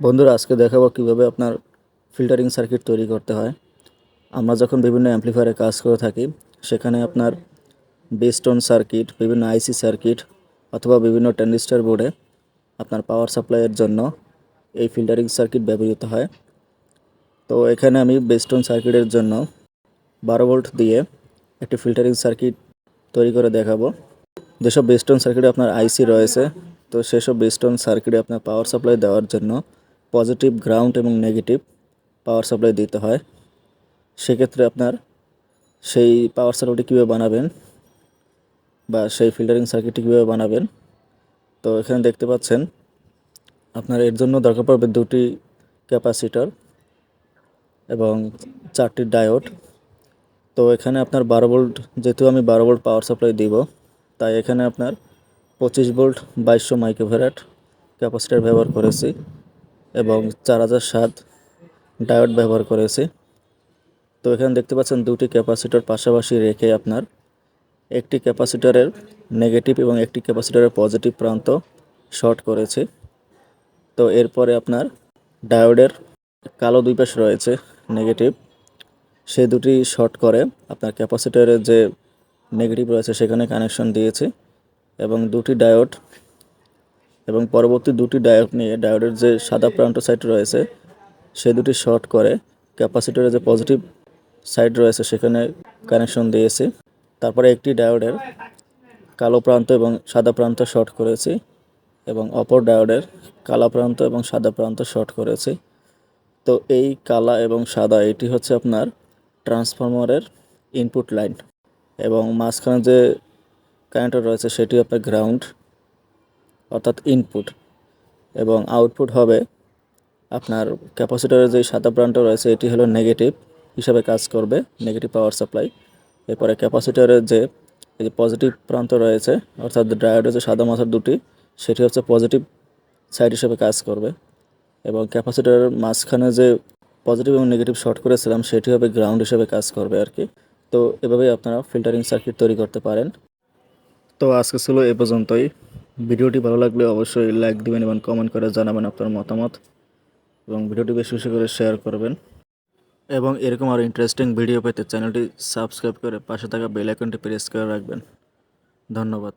বন্ধুরা, আজকে দেখাবো কীভাবে আপনার ফিল্টারিং সার্কিট তৈরি করতে হয়। আমরা যখন বিভিন্ন অ্যাম্প্লিফায়ারে কাজ করে থাকি, সেখানে আপনার বেস্টন সার্কিট বিভিন্ন আইসি সার্কিট অথবা বিভিন্ন ট্যান্ডিস্টার বোর্ডে আপনার পাওয়ার সাপ্লাইয়ের জন্য এই ফিল্টারিং সার্কিট ব্যবহৃত হয়। তো এখানে আমি বেস্টন সার্কিটের জন্য বারো ভোল্ট দিয়ে একটি ফিল্টারিং সার্কিট তৈরি করে দেখাবো। যেসব বেস্টন সার্কিটে আপনার আইসি রয়েছে, তো সেসব বেস্টন সার্কিটে আপনার পাওয়ার সাপ্লাই দেওয়ার জন্য পজিটিভ, গ্রাউন্ড এবং নেগেটিভ পাওয়ার সাপ্লাই দিতে হয়। সেক্ষেত্রে আপনার সেই পাওয়ার সাপ্লাইটি কীভাবে বানাবেন বা সেই ফিল্টারিং সার্কিটটি কীভাবে বানাবেন, তো এখানে দেখতে পাচ্ছেন আপনার এর জন্য দরকার পড়বে দুটি ক্যাপাসিটর এবং চারটি ডায়োড তো এখানে আপনার বারো ভোল্ট যেহেতু আমি বারো ভোল্ট পাওয়ার সাপ্লাই দিব, তাই এখানে আপনার পঁচিশ ভোল্ট বাইশশো মাইক্রোভ্যারাট ক্যাপাসিটার ব্যবহার করেছি। এবং চার হাজার সাত ডায়োড ব্যবহার করেছি। তো এখানে দেখতে পাচ্ছেন দুটি ক্যাপাসিটর পাশাপাশি রেখে আপনার একটি ক্যাপাসিটরের নেগেটিভ এবং একটি ক্যাপাসিটরের পজিটিভ প্রান্ত শর্ট করেছি। তো এরপরে আপনার ডায়োডের কালো দুই পাশ রয়েছে, নেগেটিভ। সে দুটি শর্ট করে আপনার ক্যাপাসিটরের যে নেগেটিভ রয়েছে সেখানে কানেকশন দিয়েছি এবং দুটি ডায়োড এবং পরবর্তী দুটি ডায়োড নিয়ে, ডায়োডের যে সাদা প্রান্ত সাইড রয়েছে, সে দুটি শর্ট করে ক্যাপাসিটরের যে পজিটিভ সাইড রয়েছে, সেখানে কানেকশন দিয়েছি। তারপরে একটি ডায়োডের কালো প্রান্ত এবং সাদা প্রান্ত শর্ট করেছি এবং অপর ডায়োডের কালা প্রান্ত এবং সাদা প্রান্ত শর্ট করেছি। তো এই কালা এবং সাদা, এটি হচ্ছে আপনার ট্রান্সফরমারের ইনপুট লাইন এবং মাঝখানে যে কারেন্টটা রয়েছে সেটি আপনার গ্রাউন্ড অর্থাৎ ইনপুট এবং আউটপুট হবে আপনার ক্যাপাসিটরের যে সাদা প্রান্তটা রয়েছে, এটি হলো নেগেটিভ হিসাবে কাজ করবে নেগেটিভ পাওয়ার সাপ্লাই এরপরে ক্যাপাসিটরের যে, এই যে পজিটিভ প্রান্ত রয়েছে, অর্থাৎ ড্রায়োডের যে সাদা মাথার দুটি, সেটি হচ্ছে পজিটিভ সাইড হিসেবে কাজ করবে। এবং ক্যাপাসিটরের মাঝখানে যে পজিটিভ এবং নেগেটিভ শর্ট করেছিলাম, সেটি হবে গ্রাউন্ড হিসেবে কাজ করবে আর কি। তো এভাবেই আপনারা ফিল্টারিং সার্কিট তৈরি করতে পারেন। তো আজকে ছিল এ পর্যন্তই। ভিডিওটি ভালো লাগলে অবশ্যই লাইক দিবেন এবং কমেন্ট করে জানাবেন আপনার মতামত। এবং ভিডিওটি বেশি বেশি করে শেয়ার করবেন। এবং এরকম আরও ইন্টারেস্টিং ভিডিও পেতে চ্যানেলটি সাবস্ক্রাইব করে পাশে থাকা বেল আইকনটি প্রেস করে রাখবেন। ধন্যবাদ।